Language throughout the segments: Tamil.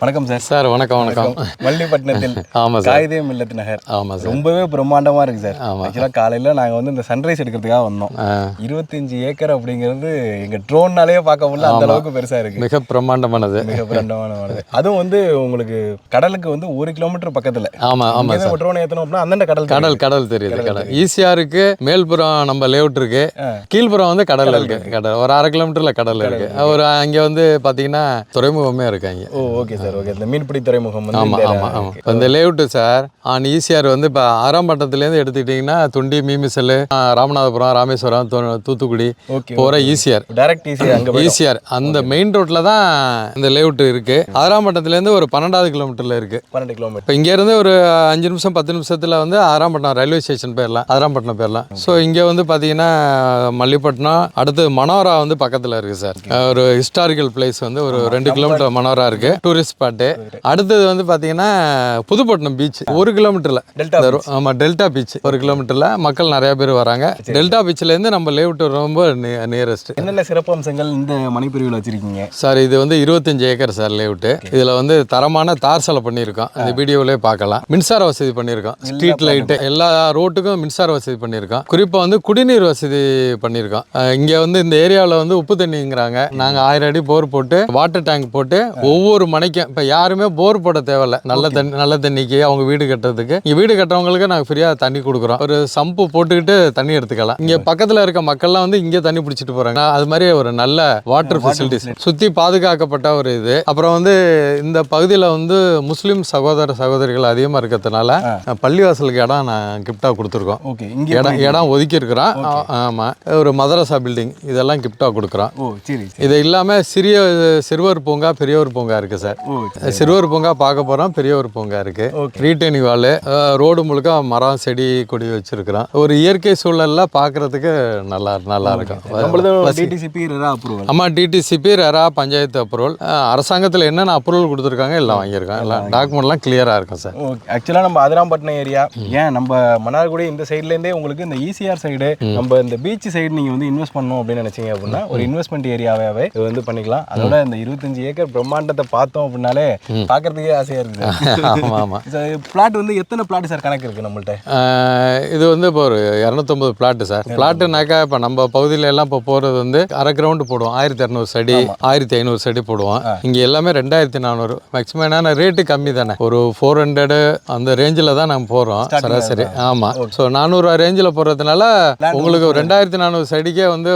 வணக்கம் சார். சார் வணக்கம் வணக்கம். மல்லிப்பட்டினத்தில் ஆமாம் சார். காகிதே மில்லத் நகர். ஆமாம் சார். ரொம்பவே பிரம்மாண்டமா இருக்கு சார். ஆமா. ஆக்சுவலாக காலையில நாங்க வந்து இந்த சன்ரைஸ் எடுக்கிறதுக்காக வந்தோம். இருபத்தஞ்சு ஏக்கர் அப்படிங்கிறது எங்க ட்ரோன்னாலேயே பார்க்க முடியல அந்த அளவுக்கு பெருசா இருக்கு. மிக பிரம்மாண்டமானது. மிக பிரம்மாண்டமானது. அதுவும் வந்து உங்களுக்கு கடலுக்கு வந்து ஒரு கிலோமீட்டர் பக்கத்துல. ஆமாம் ஆமாம் சார். ட்ரோன் ஏத்தணும் அப்படின்னா அந்தண்ட கடல் கடல் கடல் தெரியுது கடல் ஈசிஆருக்கு மேல்புறம் நம்ம லேவுட் இருக்கு. கீழ்புறம் வந்து கடல் இருக்கு. கடல். ஒரு அரை கிலோமீட்டர்ல கடல் இருக்கு. ஒரு அங்க வந்து பாத்தீங்கன்னா துறைமுகமே இருக்கு அங்க. ஓ ஓகே சார் ஓகே இந்த மீன்பிடி துறைமுகம் வந்து ஆமா இந்த ஆமா ஆமா. இப்போ இந்த லேவுட்டு சார் ஆன் ஈசிஆர் வந்து இப்போ ஆறாம் பட்டத்துலேருந்து எடுத்துக்கிட்டிங்கன்னா துண்டி மீமிசல் ராமநாதபுரம் ராமேஸ்வரம் தூத்துக்குடி போகிற ஈசிஆர் டைரக்ட் ஈஸி அங்க ஈசிஆர் அந்த மெயின் ரோட்ல தான் இந்த லேவுட் இருக்கு. ஆறாம் பட்டத்துலேருந்து ஒரு பன்னெண்டாவது கிலோமீட்டர்ல இருக்கு. பன்னெண்டு கிலோமீட்டர். இப்போ இங்கேருந்து ஒரு அஞ்சு நிமிஷம் பத்து நிமிஷத்தில் வந்து ஆறாம்பட்டினம் ரயில்வே ஸ்டேஷன் போயிடலாம். ஆறாம்பட்டினம் போயிடலாம். ஸோ இங்கே வந்து பார்த்தீங்கன்னா மல்லிப்பட்டினம் அடுத்து மனோரா வந்து பக்கத்தில் இருக்குது சார். ஒரு ஹிஸ்டாரிக்கல் பிளேஸ் வந்து ஒரு ரெண்டு கிலோமீட்டர் மனோரா இருக்குது டூரிஸ்ட் ஸ்பாட்டு அடுத்தது வந்து பார்த்தீங்கன்னா புதுப்பட்டினம் பீச் ஒரு கிலோமீட்டரில் டெல்டா ஆமாம் டெல்டா பீச் ஒரு கிலோமீட்டரில் மக்கள் நிறைய பேர் வராங்க. டெல்டா பீச்லேருந்து நம்ம லேவுட் ரொம்ப நியரஸ்ட் என்னென்ன சிறப்பம்சங்கள் இந்த மணிப்பிரிவில் வச்சிருக்கீங்க? சார் இது வந்து இருபத்தஞ்சு ஏக்கர் சார் லேவுட்டு இதில் வந்து தரமான தார் சாலை பண்ணியிருக்கோம். இந்த வீடியோவிலே பார்க்கலாம். மின்சார வசதி பண்ணியிருக்கோம். ஸ்ட்ரீட் லைட்டு எல்லா ரோட்டுக்கும் மின்சார வசதி பண்ணியிருக்கோம். குறிப்பாக வந்து குடிநீர் வசதி பண்ணியிருக்கோம். இங்கே வந்து இந்த ஏரியாவில் வந்து உப்பு தண்ணிங்கிறாங்க. நாங்கள் ஆயிரம் அடி போர் போட்டு வாட்டர் டேங்க் போட்டு ஒவ்வொரு மனைக்கும் இப்போ யாருமே போர் போட தேவையில்ல. நல்ல தண்ணி நல்ல தண்ணிக்கு அவங்க வீடு கட்டுறதுக்கு. இங்கே வீடு கட்டுறவங்களுக்கு நாங்கள் ஃப்ரீயாக தண்ணி கொடுக்குறோம். ஒரு சம்பு போட்டுக்கிட்டு தண்ணி எடுத்துக்கலாம். இங்கே பக்கத்தில் இருக்க மக்கள்லாம் வந்து இங்கே தண்ணி பிடிச்சிட்டு போகிறாங்க அது மாதிரி ஒரு நல்ல வாட்டர் ஃபெசிலிட்டிஸ் சுற்றி பாதுகாக்கப்பட்ட ஒரு இது. அப்புறம் வந்து இந்த பகுதியில் வந்து முஸ்லீம் சகோதர சகோதரிகள் அதிகமாக இருக்கிறதுனால பள்ளிவாசலுக்கு இடம் நான் கிஃப்டாக கொடுத்துருக்கோம். இடம் இடம் ஒதுக்கி இருக்கிறோம் ஆமாம் ஒரு மதரசா பில்டிங் இதெல்லாம் கிஃப்டாக கொடுக்குறோம். இது இல்லாமல் சிறிய சிறுவர் பூங்கா பெரியவர் பூங்கா இருக்குது சார். சிறுவர் பூங்கா பார்க்க போகிறோம் பெரியவர் பூங்கா இருக்கு. Okay. ரீட்டேனிங் வால் ரோடு முழுக்க மரம் செடி கொடி வச்சிருக்கிறோம். ஒரு இயற்கை சூழல்ல பார்க்கறதுக்கு நல்லா நல்லா இருக்கும். நம்மளது டிடிசிபி ரெரா அப்ரூவல் ஆமா டிடிசிபி ரெரா பஞ்சாயத்து அப்ரூவல் அரசாங்கத்தில் என்னென்ன அப்ரூவல் கொடுத்துருக்காங்க எல்லாம் வாங்கியிருக்கோம். எல்லாம் டாக்குமெண்ட்லாம் கிளியராக இருக்கும் சார் ஓகே. ஆக்சுவலாக நம்ம அதிராம்பட்டினம் ஏரியா ஏன் நம்ம மன்னார்குடி இந்த சைட்லேருந்தே உங்களுக்கு இந்த ஈசிஆர் சைடு நம்ம இந்த பீச் சைடு நீங்கள் வந்து இன்வெஸ்ட் பண்ணணும் அப்படின்னு நினைச்சீங்க அப்படின்னா ஒரு இன்வெஸ்ட்மெண்ட் ஏரியாவே இது வந்து பண்ணிக்கலாம். அதோட இந்த இருபத்தஞ்சு ஏக்கர் பிரம்மாண்டத்தை பார்த்தோம் அப்படின்னாலே பார்க்கறதுக்கே ஆசையாக இருக்குது. ஆமாம். ஆமாம் பிளாட் வந்து எத்தனை பிளாட் சார் கணக்கு இருக்குது நம்மள்ட்ட? இது வந்து இப்போ ஒரு இரநூத்தொம்பது பிளாட்டு சார் பிளாட்டுனாக்கா இப்போ நம்ம பகுதியில எல்லாம் இப்போ போகிறது வந்து அரை கிரவுண்டு போடுவோம். ஆயிரத்தி இரநூறு செடி ஆயிரத்தி ஐநூறு செடி போடுவோம். இங்கே எல்லாமே ரெண்டாயிரத்தி நானூறு. மேக்ஸிமம் என்னன்னா ரேட்டு கம்மி தானே. ஒரு ஃபோர் ஹண்ட்ரடு அந்த ரேஞ்சில் தான் நாங்கள் போகிறோம் சராசரி. ஆமாம் ஸோ நானூறுரூவா ரேஞ்சில் போகிறதுனால உங்களுக்கு ரெண்டாயிரத்தி நானூறு செடிக்கே வந்து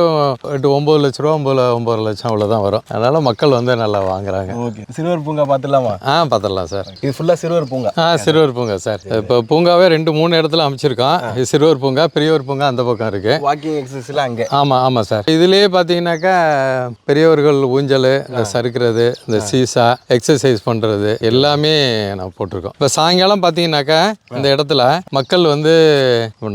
எட்டு ஒம்பது லட்ச ரூபா ஒம்பது ஒம்பது லட்சம் அவ்வளோதான் வரும். அதனால மக்கள் வந்து நல்லா வாங்குறாங்க. ஓகே சிறுவர் பூங்கா பார்த்துடலாமா? ஆ பார்த்துடலாம் சார். இது ஃபுல்லாக சிறுவர் பூங்கா. ஆ சிறுவர் பூங்கா சார். இப்போ பூங்காவே ரெண்டு மூணு இடத்துல அமைச்சிருக்கோம். சிறுவர் பூங்கா பெரியவர் பூங்கா அந்த பக்கம் இருக்கு. வாக்கிங் எக்ஸசைஸ்லாம் அங்கே. ஆமாம் ஆமாம் சார். இதுலேயே பார்த்தீங்கன்னாக்கா பெரியவர்கள் ஊஞ்சல் இந்த சறுக்கிறது இந்த சீசா எக்ஸசைஸ் பண்ணுறது எல்லாமே நான் போட்டிருக்கோம். இப்போ சாயங்காலம் பார்த்தீங்கன்னாக்கா இந்த இடத்துல மக்கள் வந்து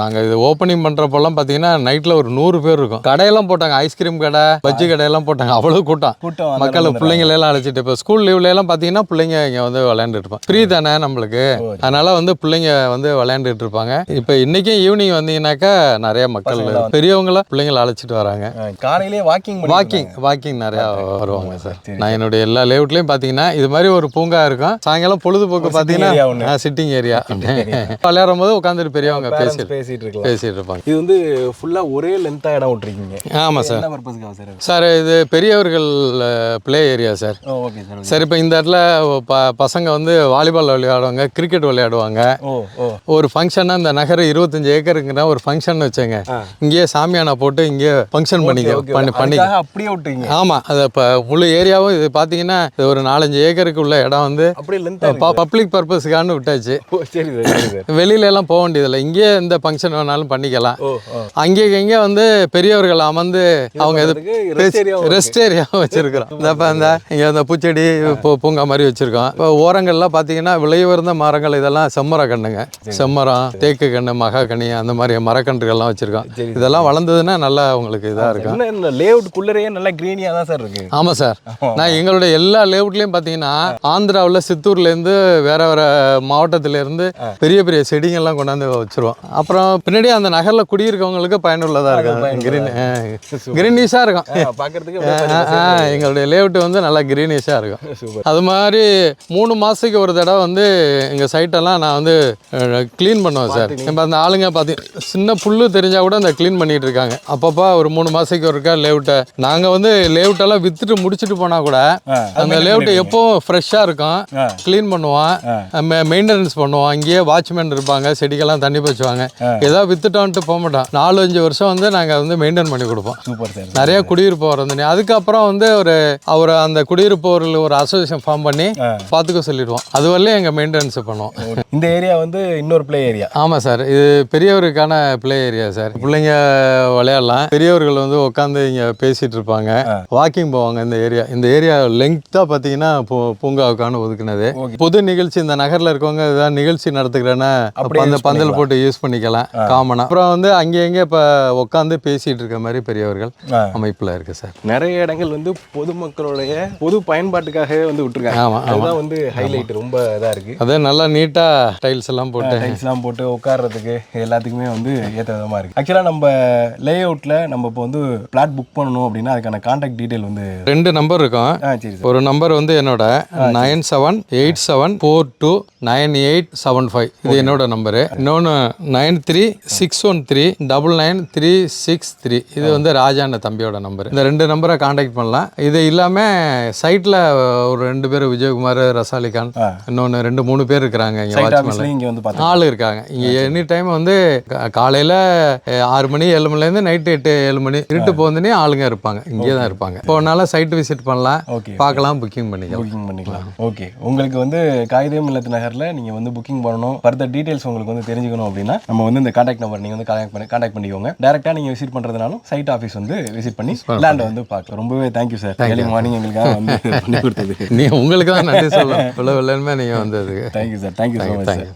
நாங்கள் இது ஓப்பனிங் பண்ணுறப்பெல்லாம் பார்த்தீங்கன்னா நைட்டில் ஒரு நூறு பேர் இருக்கும். கடையெல்லாம் போட்டாங்க ஐஸ்கிரீம் கடை பஜ்ஜி கடையெல்லாம் போட்டாங்க. அவ்வளோ கூட்டம். மக்கள் பிள்ளைங்களை எல்லாம் அழைச்சிட்டு இப்போ ஸ்கூல் லீவ்ல எல்லாம் பார்த்தீங்கன்னா பிள்ளைங்க இங்கே வந்து விளையாண்டுட்டு இருப்பாங்க. ஃப்ரீ தானே நம்மளுக்கு. அதனால வந்து பிள்ளைங்க வந்து விளையாண்டுட்டு இருப்பாங்க. இப்போ இன்னைக்கும் ஈவினிங் வந்தீங்கன்னாக்கா நிறைய மக்கள் பெரியவங்கள பிள்ளைங்களை அழைச்சிட்டு வராங்க. காலையிலேயே வாக்கிங் வாக்கிங் வாக்கிங் நிறையா வருவாங்க சார். நான் என்னுடைய எல்லா லேஅவுட்லையும் பார்த்தீங்கன்னா இது மாதிரி ஒரு பூங்கா இருக்கும். சாயங்காலம் பொழுதுபோக்கு. பார்த்தீங்கன்னா சிட்டிங் ஏரியா விளையாடும் போது உட்காந்துட்டு பெரியவங்க பேசி பேசிட்டு பேசிட்டு இருப்பாங்க. இது வந்து ஃபுல்லா ஒரே லென்த்தா இடம் விட்டுருக்கீங்க. ஆமாம் சார் சார் இது பெரியவர்கள் play area sir oh okay sir சரி இப்போ இந்த இடத்துல ப பசங்க வந்து வாலிபால் விளையாடுவாங்க கிரிக்கெட் விளையாடுவாங்க. ஒரு ஃபங்க்ஷன்னா இந்த நகர் இருபத்தஞ்சு ஏக்கருங்கிற ஒரு ஃபங்க்ஷன் வச்சேங்க இங்கேயே சாமியானா போட்டு இங்கே ஃபங்க்ஷன் பண்ணிக்க பண்ணி பண்ணி அப்படியே விட்டுறீங்க ஆமாம் அது இப்போ முழு ஏரியாவும் இது பார்த்தீங்கன்னா இது ஒரு நாலஞ்சு ஏக்கருக்கு உள்ள இடம் வந்து பப்ளிக் பர்பஸ்க்கான விட்டாச்சு. வெளியில எல்லாம் போக வேண்டியதில்லை. இங்கேயே இந்த ஃபங்க்ஷன் வேணாலும் பண்ணிக்கலாம். அங்கே இங்கே வந்து பெரியவர்கள் அமர்ந்து அவங்க ரெஸ்ட் ஏரியாவும் வச்சிருக்கிறோம். இந்த இப்போ இந்த இங்கே இந்த பூச்செடி பூ பூங்கா மாதிரி வச்சிருக்கோம். இப்போ ஓரங்கள்லாம் பார்த்தீங்கன்னா விளையுறந்த மரங்கள் இதெல்லாம் செம்மர கண்ணுங்க செம்மரம் தேக்கு கண்ணு மகாகனி அந்த மாதிரி மரக்கன்றுகள்லாம் வச்சிருக்கோம். இதெல்லாம் வளர்ந்ததுன்னா நல்லா உங்களுக்கு இதாக இருக்கும். என்ன இந்த லேஅவுட் குள்ளரையே நல்லா கிரீனியா தான் சார் இருக்கு. ஆமாம் சார். நான் எங்களுடைய எல்லா லேஅவுட்லேயும் பார்த்தீங்கன்னா ஆந்திராவில் சித்தூர்லேருந்து வேற வேற மாவட்டத்திலேருந்து பெரிய பெரிய செடிங்கெல்லாம் கொண்டாந்து வச்சிருவோம். அப்புறம் பின்னாடி அந்த நகரில் குடியிருக்கவங்களுக்கு பயனுள்ளதாக இருக்கும். கிரீன் கிரீனிஷாக இருக்கும். பார்க்கறதுக்கு எங்களுடைய லேஅவுட் வந்து நல்லா கிரீனிஷாக இருக்கும். அது அது மாதிரி மூணு மாதத்துக்கு ஒரு தடவை வந்து எங்கள் சைட்டெல்லாம் நான் வந்து க்ளீன் பண்ணுவேன் சார். இப்போ அந்த ஆளுங்க பார்த்தி சின்ன புல்லு தெரிஞ்சால் கூட அந்த க்ளீன் பண்ணிட்டு இருக்காங்க. அப்பப்போ ஒரு மூணு மாதத்துக்கு ஒருக்கா லேவுட்டை நாங்கள் வந்து லேவுட்டெல்லாம் விற்றுட்டு முடிச்சுட்டு போனால் கூட அந்த லேவுட்டு எப்போவும் ஃப்ரெஷ்ஷாக இருக்கும். க்ளீன் பண்ணுவான். மெயின்டெனன்ஸ் பண்ணுவோம் அங்கேயே வாட்ச்மேன் இருப்பாங்க செடிக்கெல்லாம் தண்ணி பச்சுவாங்க ஏதோ வித்துட்டோன்ட்டு போக மாட்டோம். நாலு அஞ்சு வருஷம் வந்து நாங்கள் வந்து மெயின்டைன் பண்ணி கொடுப்போம். நிறைய குடியிருப்பவர் வந்து அதுக்கப்புறம் வந்து ஒரு அவர் அந்த குடியிருப்பவர்கள் ஒரு அசோசியேஷன் ஃபார்ம் பண்ணி. பார்த்துக்க சொல்லிடுவோம். அது வரலையும் எங்கள் மெயின்டெனன்ஸ் பண்ணுவோம். இந்த ஏரியா வந்து இன்னொரு ப்ளே ஏரியா ஆமாம் சார் இது பெரியவருக்கான ப்ளே ஏரியா சார் பிள்ளைங்க விளையாடலாம். பெரியவர்கள் வந்து உட்காந்து இங்கே பேசிட்டு இருப்பாங்க. வாக்கிங் போவாங்க இந்த ஏரியா இந்த ஏரியா லெங்க்த்தாக பார்த்தீங்கன்னா பூங்காவுக்கான ஒதுக்குனது. பொது நிகழ்ச்சி இந்த நகரில் இருக்கவங்க ஏதாவது நிகழ்ச்சி நடத்துக்கிறேன்னா அந்த பந்தல் போட்டு யூஸ் பண்ணிக்கலாம். காமனாக அப்புறம் வந்து அங்கே இங்கே இப்போ உட்காந்து பேசிட்டு இருக்க மாதிரி பெரியவர்கள். அமைப்பில் இருக்கு சார் நிறைய இடங்கள் வந்து பொதுமக்களுடைய பொது பயன்பாட்டுக்காகவே வந்து விட்டுருக்காங்க ஆமாம் அதுதான் வந்து ஹைலைட் ரொம்ப இதா இருக்கு. அதே நல்லா நீட்டாக டைல்ஸ் எல்லாம் போட்டு. டைல்ஸ்லாம் போட்டு உட்கார்றதுக்கு எல்லாத்துக்குமே வந்து ஏற்ற விதமா இருக்கு. ஆக்சுவலாக நம்ம லே அவுட்ல நம்ம இப்போ வந்து பிளாட் புக் பண்ணணும் அப்படின்னா அதுக்கான கான்டாக்ட் டீடைல் வந்து ரெண்டு நம்பர் இருக்கும். சரி ஒரு நம்பர் வந்து என்னோட nine seven eight seven four two nine eight seven five. இது என்னோட நம்பரு இன்னொன்று nine three six one three double nine three six three. இது வந்து ராஜாண்ட தம்பியோட நம்பர் இந்த ரெண்டு நம்பரை காண்டாக்ட் பண்ணலாம். இது இல்லாமல் சைட்டில் ஒரு ரெண்டு பேர் விஜயகுமார் ரசாலிகான். இன்னொன்று ரெண்டு மூணு பேர் இருக்கிறாங்க இங்கே வாட்ச்மேன் இங்கே வந்து ஆள் இருக்காங்க. இங்கே எனி டைம் வந்து காலையில ஆறு மணி ஏழு மணிலேருந்து நைட்டு எட்டு ஏழு மணி இருட்டு போந்தனே ஆளுங்க இருப்பாங்க. இங்கே தான் இருப்பாங்க. போனால சைட் விசிட் பண்ணலாம். பார்க்கலாம் புக்கிங் பண்ணிக்கலாம். புக்கிங் பண்ணிக்கலாம். ஓகே உங்களுக்கு வந்து காகிதம் இல்லத்து நகரில் நீங்கள் வந்து புக்கிங் பண்ணணும். ஃபர்தர் டீடைல்ஸ் உங்களுக்கு வந்து தெரிஞ்சுக்கணும் அப்படின்னா நம்ம வந்து இந்த காண்டாக்ட் நம்பர் நீங்கள் வந்து பண்ணி கான்டாக்ட் பண்ணிக்கோங்க. டேரெக்டாக நீங்கள் விசிட் பண்ணுறதுனாலும் சைட் ஆஃபீஸ் வந்து விசிட் பண்ணி லேண்டை வந்து பார்க்கலாம். ரொம்பவே தேங்க்யூ சார் மார்னிங் எங்களுக்காக வந்து பண்ணி கொடுத்தது. நீ உங்களுக்கு தான் நன்றி சொல்லணும் இவ்வளோ வெள்ளமே நீங்கள் வந்ததுக்கு thank you sir thank you so much sir